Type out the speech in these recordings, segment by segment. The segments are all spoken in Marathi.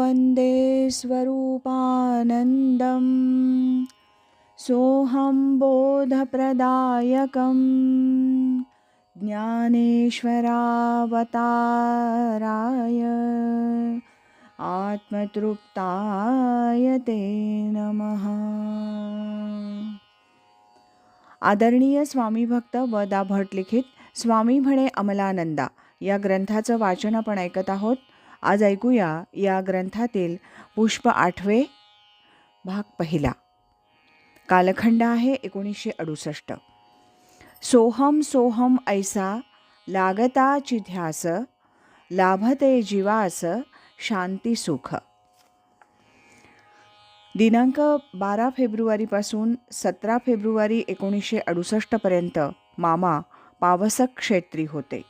वन्दे स्वरूपानन्दं सोऽहं बोधप्रदायकं ज्ञानेश्वरावताराय। आत्मतृप्ताय ते नमः। आदरणीय स्वामी भक्त वदा भट लिखित स्वामी म्हणे अमलानंदा या ग्रंथाचं वाचन आपण ऐकत आहोत. आज ऐकूया या ग्रंथातील पुष्प आठवे भाग पहिला. कालखंड आहे एकोणीसशे अडुसष्ट. सोहम सोहम ऐसा लागता चिध्यास लाभते जीवास शांती सुख. दिनांक बारा फेब्रुवारीपासून सतरा फेब्रुवारी एकोणीसशे अडुसष्टपर्यंत मामा पावसक क्षेत्री होते.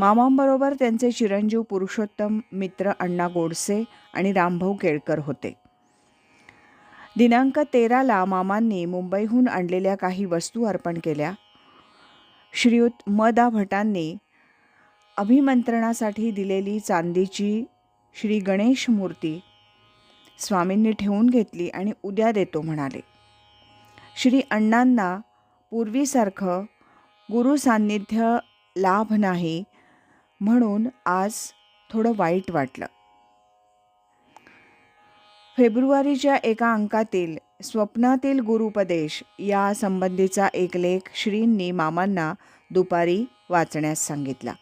मामांबरोबर त्यांचे चिरंजीव पुरुषोत्तम मित्र अण्णा गोडसे आणि रामभाऊ केळकर होते. दिनांक तेराला मामांनी मुंबईहून आणलेल्या काही वस्तू अर्पण केल्या. श्रीयुत मदा भटांनी अभिमंत्रणासाठी दिलेली चांदीची श्री गणेश मूर्ती स्वामींनी ठेवून घेतली आणि उद्या देतो म्हणाले. श्री अण्णांना पूर्वीसारखं गुरु सान्निध्य लाभ नाही म्हणून आज थोडं वाईट वाटलं. फेब्रुवारीच्या एका अंकातील स्वप्नातील गुरुपदेश या संबंधीचा एक लेख श्रींनी मामांना दुपारी वाचण्यास सांगितला.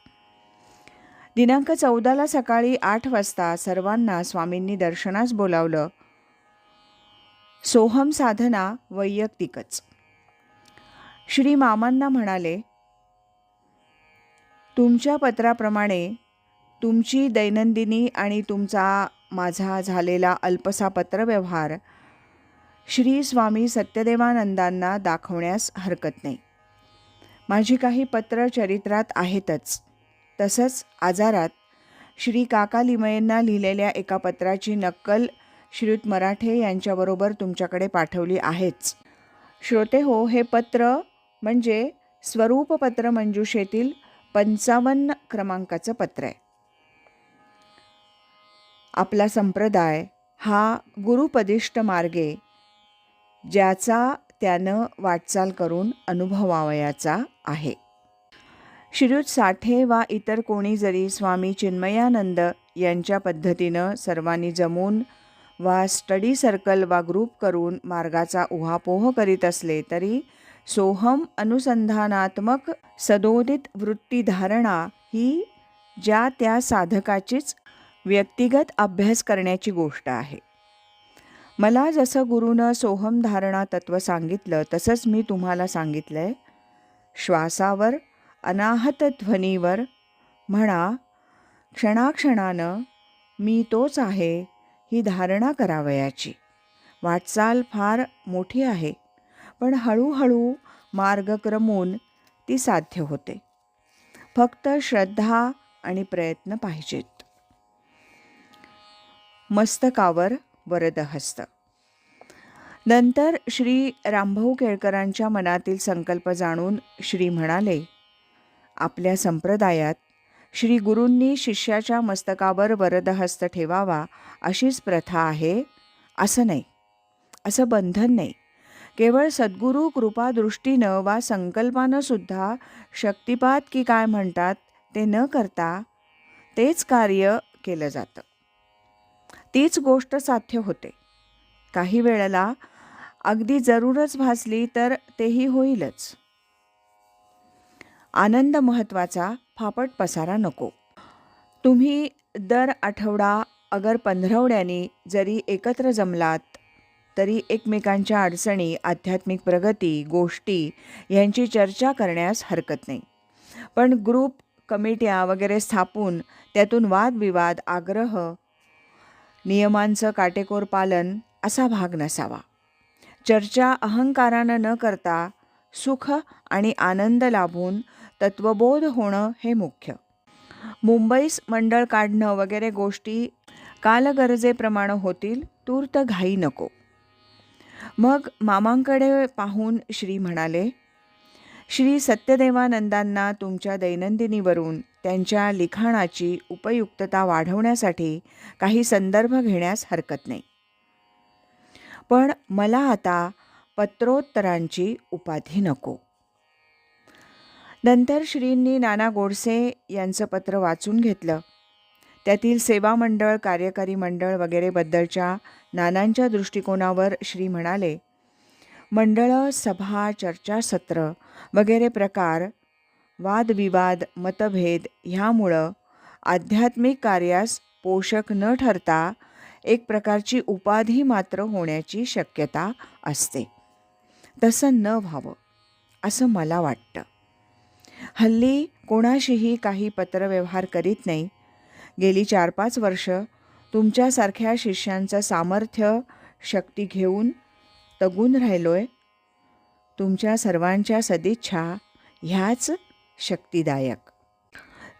दिनांक चौदाला सकाळी आठ वाजता सर्वांना स्वामींनी दर्शनास बोलावलं. सोहम साधना वैयक्तिकच. श्री मामांना म्हणाले तुमच्या पत्राप्रमाणे तुमची दैनंदिनी आणि तुमचा माझा झालेला अल्पसा पत्रव्यवहार श्री स्वामी सत्यदेवानंदांना दाखवण्यास हरकत नाही. माझी काही पत्र चरित्रात आहेतच. तसंच आजारात श्री काका लिमयेंना लिहिलेल्या एका पत्राची नक्कल श्रीयुत मराठे यांच्याबरोबर तुमच्याकडे पाठवली आहेच. श्रोते हो हे पत्र म्हणजे स्वरूपपत्र मंजुषेतील पंचावन्न क्रमांकाचं पत्र आहे. आपला संप्रदाय हा गुरुपदिष्ट मार्गे ज्याचा त्यानं वाटचाल करून अनुभवावयाचा आहे. श्रीयुत साठे वा इतर कोणी जरी स्वामी चिन्मयानंद यांच्या पद्धतीनं सर्वांनी जमून वा स्टडी सर्कल वा ग्रुप करून मार्गाचा उहापोह करीत असले तरी सोहम अनुसंधानात्मक सदोदित वृत्तीधारणा ही ज्या त्या साधकाचीच व्यक्तिगत अभ्यास करण्याची गोष्ट आहे. मला जसं गुरुनं सोहम धारणा तत्त्व सांगितलं तसंच मी तुम्हाला सांगितलं आहे श्वासावर अनाहत ध्वनीवर म्हणा क्षणाक्षणानं मी तोच आहे ही धारणा करावयाची. वाटचाल फार मोठी आहे. पण हळूहळू मार्ग क्रमून ती साध्य होते. फक्त श्रद्धा आणि प्रयत्न पाहिजेत. मस्तकावर वरदहस्त. नंतर श्री रामभाऊ केळकरांच्या मनातील संकल्प जाणून श्री म्हणाले आपल्या संप्रदायात श्री गुरूंनी शिष्याच्या मस्तकावर वरदहस्त ठेवावा अशीच प्रथा आहे? असं नाही. असं बंधन नाही. केवळ सद्गुरू कृपादृष्टीनं वा संकल्पानं सुद्धा शक्तिपात की काय म्हणतात ते न करता तेच कार्य केलं जातं. तीच गोष्ट साध्य होते. काही वेळेला अगदी जरूरच भासली तर तेही होईलच. आनंद महत्त्वाचा फापट पसारा नको. तुम्ही दर आठवडा अगर पंधरवड्याने जरी एकत्र जमलात तरी एकमेकांच्या अडचणी आध्यात्मिक प्रगती गोष्टी यांची चर्चा करण्यास हरकत नाही. पण ग्रुप कमिट्या वगैरे स्थापून त्यातून वादविवाद आग्रह नियमांचं काटेकोर पालन असा भाग नसावा. चर्चा अहंकारानं न करता सुख आणि आनंद लाभून तत्वबोध होणं हे मुख्य. मुंबईस मंडळ काढणं वगैरे गोष्टी कालगरजेप्रमाणे होतील तूर्त घाई नको. मग मामांकडे पाहून श्री म्हणाले श्री सत्यदेवानंदांना तुमच्या दैनंदिनीवरून त्यांच्या लिखाणाची उपयुक्तता वाढवण्यासाठी काही संदर्भ घेण्यास हरकत नाही. पण मला आता पत्रोत्तरांची उपाधी नको. नंतर श्रींनी नाना गोडसे यांचं पत्र वाचून घेतलं. त्यातील सेवा मंडळ कार्यकारी मंडळ वगैरेबद्दलच्या नानांच्या दृष्टिकोनावर श्री म्हणाले मंडळं सभा चर्चासत्र वगैरे प्रकार वादविवाद मतभेद ह्यामुळं आध्यात्मिक कार्यास पोषक न ठरता एक प्रकारची उपाधी मात्र होण्याची शक्यता असते. तसं न व्हावं असं मला वाटतं. हल्ली कोणाशीही काही पत्रव्यवहार करीत नाही गेली चार पाच वर्ष तुमच्यासारख्या शिष्यांचं सामर्थ्य शक्ती घेऊन तगून राहिलो आहे तुमच्या सर्वांच्या सदिच्छा ह्याच शक्तिदायक.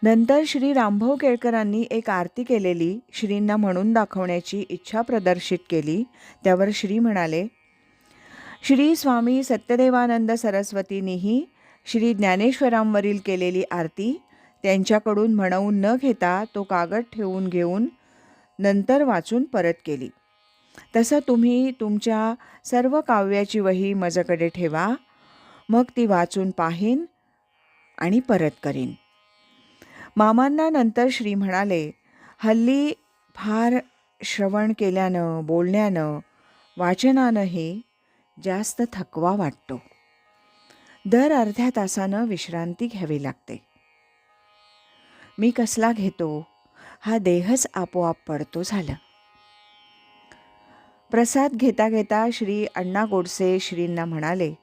नंतर श्री रामभाऊ केळकरांनी एक आरती केलेली श्रींना म्हणून दाखवण्याची इच्छा प्रदर्शित केली. त्यावर श्री म्हणाले श्री स्वामी सत्यदेवानंद सरस्वतींनीही श्री ज्ञानेश्वरांवरील केलेली आरती त्यांच्याकडून म्हणवून न घेता तो कागद ठेवून घेऊन नंतर वाचून परत केली. तसं तुम्ही तुमच्या सर्व काव्याची वही माझ्याकडे ठेवा. मग ती वाचून पाहीन आणि परत करीन. मामांना नंतर श्री म्हणाले हल्ली फार श्रवण केल्यानं बोलण्यानं वाचनानंही जास्त थकवा वाटतो. दर अर्ध्या तासानं विश्रांती घ्यावी लागते. मी कसला घेतो? हा देहच आपोआप पडतो झालं. प्रसाद घेता घेता श्री अण्णा गोडसे श्रींना म्हणाले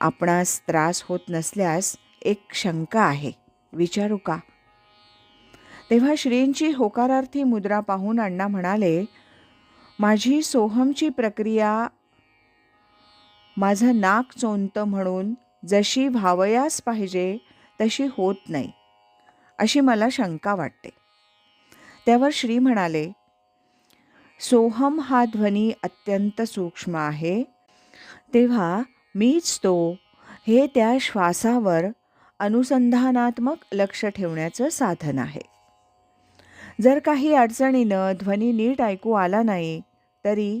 आपणास त्रास होत नसल्यास एक शंका आहे विचारू का? तेव्हा श्रींची होकारार्थी मुद्रा पाहून अण्णा म्हणाले माझी सोहमची प्रक्रिया माझं नाक चोंदतं म्हणून जशी व्हावयास पाहिजे तशी होत नाही. अशी मला शंका वाटते. त्यावर श्री म्हणाले सोहम हा ध्वनी अत्यंत सूक्ष्म आहे. तेव्हा मीच तो हे त्या श्वासावर अनुसंधानात्मक लक्ष ठेवण्याचं साधन आहे. जर काही अडचणीनं ध्वनी नीट ऐकू आला नाही तरी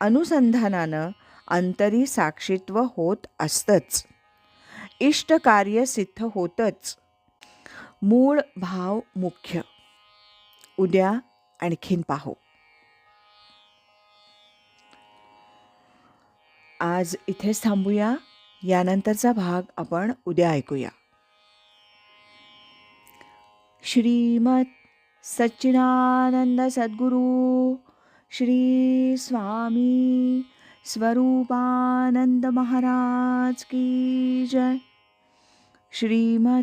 अनुसंधानानं अंतरी साक्षीत्व होत असतंच. इष्ट कार्य सिद्ध होतंच. मूळ भाव मुख्य. उद्या आणखीन पाहू. आज इथेच थांबूया. यानंतरचा भाग आपण उद्या ऐकूया. श्रीमत सच्चिदानंद सद्गुरू श्री स्वामी स्वरूपानंद महाराज की जय. श्रीमत